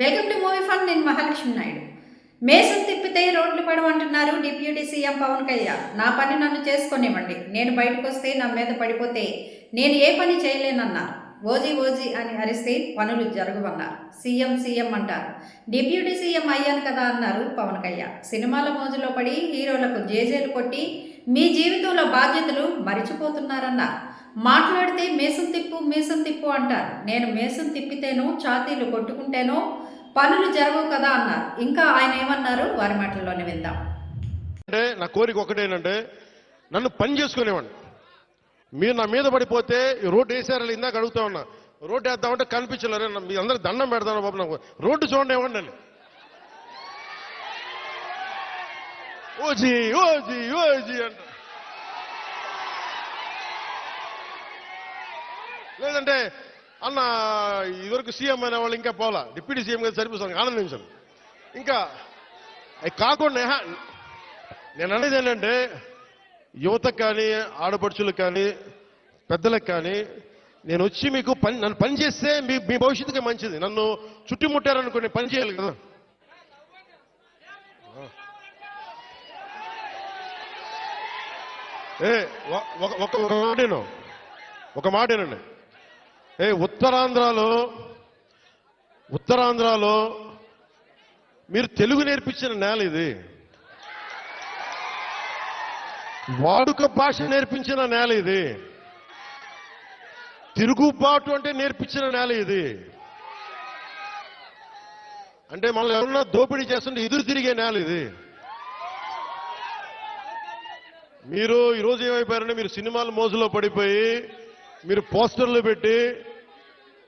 Welcome to movie fund నేను మహాలక్ష్మి నాయుడు. మేసం తిప్పితే రోడ్లు పడమంటున్నారు డిప్యూటీ సీఎం పవన్ కళ్యాణ్. నా పని నన్ను చేసుకొనివ్వండి. నేను బయటకు వస్తే నా మీద పడిపోతే నేను ఏ పని చేయలేనన్నారు. ఓజీ ఓజీ అని అరిస్తే పనులు జరగవన్నారు. సీఎం సీఎం అంటారు. డిప్యూటీ సీఎం అయ్యాను కదా అన్నారు పవన్ కళ్యాణ్. సినిమాల మోజులో పడి హీరోలకు జేజేలు కొట్టి మీ జీవితంలో బాధ్యతలు మరిచిపోతున్నారన్నారు. మాట్లాడితే మేసం తిప్పు మేసం తిప్పు అంటారు. నేను మేసం తిప్పితేనో ఛాతీలు కొట్టుకుంటేనో పనులు జరగవు కదా అన్నారు. ఇంకా ఆయన ఏమన్నారు? వారి మాటల్లోనే విందాం. అంటే నా కోరిక ఒకటేనంటే నన్ను పని చేసుకునేవాడిని. మీరు నా మీద పడిపోతే ఈ రోడ్డు వేసారని ఇందాక అడుగుతా ఉన్నా. రోడ్డు వేద్దామంటే కనిపించలేరు మీ అందరూ దండం పెడతాను బాబు నాకు. రోడ్డు చూడండి ఇవ్వండి అని ఓజీ ఓజీ ఓజీ అంట లేదంటే అన్న ఇదివరకు సీఎం అయిన వాళ్ళు ఇంకా పోలా. డిప్యూటీ సీఎం గారు సరిపోతాను ఆనందించాను ఇంకా అవి కాకుండా నేను అనేది ఏంటంటే యువతకు కానీ ఆడపడుచులకు కానీ పెద్దలకు కానీ నేను వచ్చి మీకు పని నన్ను పని చేస్తే మీ మీ భవిష్యత్తుకి మంచిది. నన్ను చుట్టుముట్టారనుకోండి పని చేయాలి కదా. ఏ ఒక ఒక ఒక ఒక మాటేనండి ఏ ఉత్తరాంధ్రలో ఉత్తరాంధ్రలో మీరు తెలుగు నేర్పించిన నేల ఇది. వాడుక భాష నేర్పించిన నేల ఇది. తిరుగుబాటు అంటే నేర్పించిన నేల ఇది. అంటే మనల్ని ఎవరన్నా దోపిడీ చేస్తుంటే ఎదురు తిరిగే నేల ఇది. మీరు ఈరోజు ఏమైపోయారంటే మీరు సినిమాలు మోజులో పడిపోయి మీరు పోస్టర్లు పెట్టి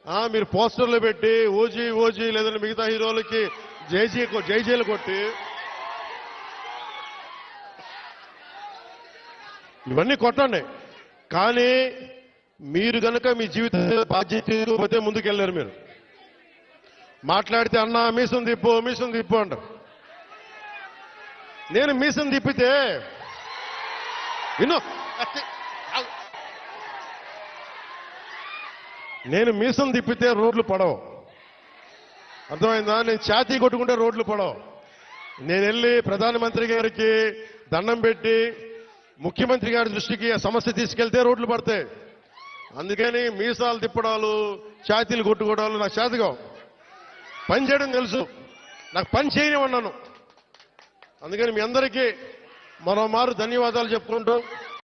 మీరు పోస్టర్లు పెట్టి ఓజీ ఓజీ లేదంటే మిగతా హీరోలకి జైజీ జైజీలు కొట్టి. ఇవన్నీ కొట్టండి. కానీ మీరు కనుక మీ జీవిత బాధ్యత పోతే ముందుకెళ్ళారు మీరు. మాట్లాడితే అన్న మీసం తిప్పు మీసం తిప్పు అంటారు నేను మీసం తిప్పితే విను. నేను మీసం తిప్పితే రోడ్లు పడవు. అర్థమైందా? నేను ఛాతీ కొట్టుకుంటే రోడ్లు పడవు. నేను వెళ్ళి ప్రధానమంత్రి గారికి దండం పెట్టి ముఖ్యమంత్రి గారి దృష్టికి ఆ సమస్య తీసుకెళ్తే రోడ్లు పడతాయి. అందుకని మీసాలు తిప్పడాలు ఛాతీలు కొట్టుకోవడాలు నాకు చేతగా పని చేయడం తెలుసు. నాకు పని చేయనివన్నాను అందుకని మీ అందరికీ మరోమారు ధన్యవాదాలు చెప్పుకుంటూ